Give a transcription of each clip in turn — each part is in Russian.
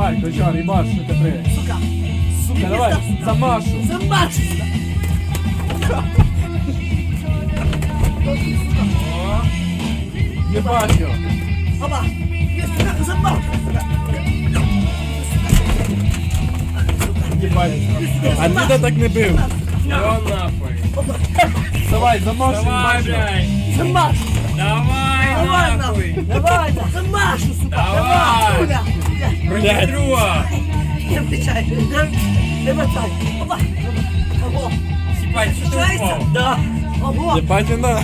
Давай, Кочар, їбаш, що ти при. Сука. Сука, давай, за Машу. Замажу, сука. О, Їбаш його. Оба. Є, сука, замажу, сука. Їбать. А ніде так не бив. йо нахуй. Давай, за Машу, Давай, їбаш його. блядь. Замажу. Давай, Давай, нахуй. нахуй. Давай, да. Замажу, сука. Давай. Сіпать, що ти Включайся? впав? Да. Ого. Їбать вона.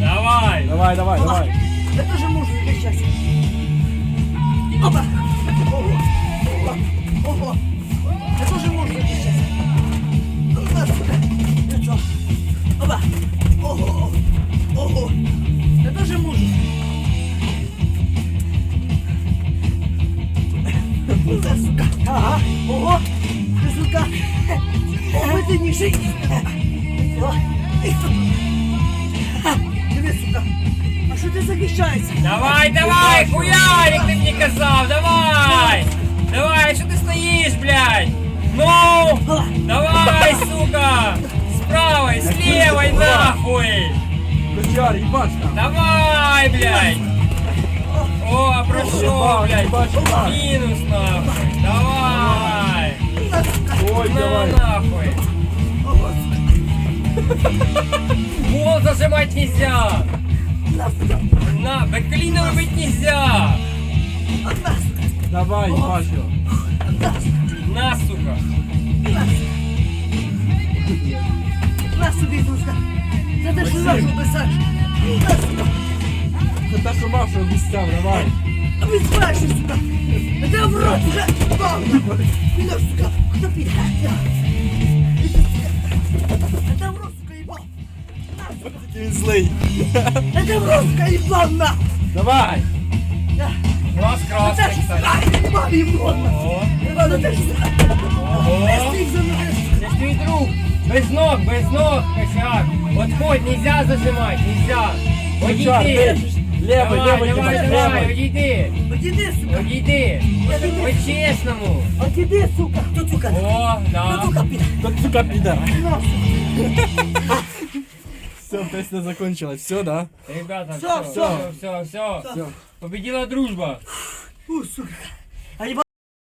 Давай. Давай, давай, давай. Я тоже можу включайся. Ну це, сука. Ага. Ого. Ти, сука. Витягніший. О. Ей, сука. Ха, Диви, сука. А що ти захищаєшся? Давай, давай, хуярик, ти мені казав, давай. Давай, що ти стоїш, блядь? Ну, А, давай, сука. С правой, с левой, нахуй. Кочар, їбаш там. Давай, блядь. О, прошел, блядь. Їбаш, їбаш. Минус, нахуй. Давай. на, сука. Ой, На, давай. нахуй. Ого, сука. Гол зажимать нельзя. На, сука. На, бэклина рубить нельзя. Одна, сука. Давай, їбаш його. Одна, сука. На, сука. На, сука. На собі, сука. Це те, що нашу писаєш. На, сука. Це те, що Машу обіцяв, давай. А ви сука. А ти в рот вже. Бам. Підеш, сука. Хто піде? А ти в рот, сука, їбав. На. Він злий. А ти в рот, сука, їбав, на. Давай. Їбав, їбав, на. Не стій за мною. Це ж твій друг. Без ног, без ног, косяк. Отходь, нельзя зажимать, нельзя. Одійди. ти. Левий, Давай, левий, давай, їбаш, давай, левий. одійди. Одійди, сука. Одійди. По-чесному. Одійди, сука. Хто, сука? О, Хто, да. сука, піде? Тут, сука, піде. На, сука. Все, песня закончилась. Все, да? Ребята, Всё, все, все, все, все. Все. Победила дружба. Фу, сука.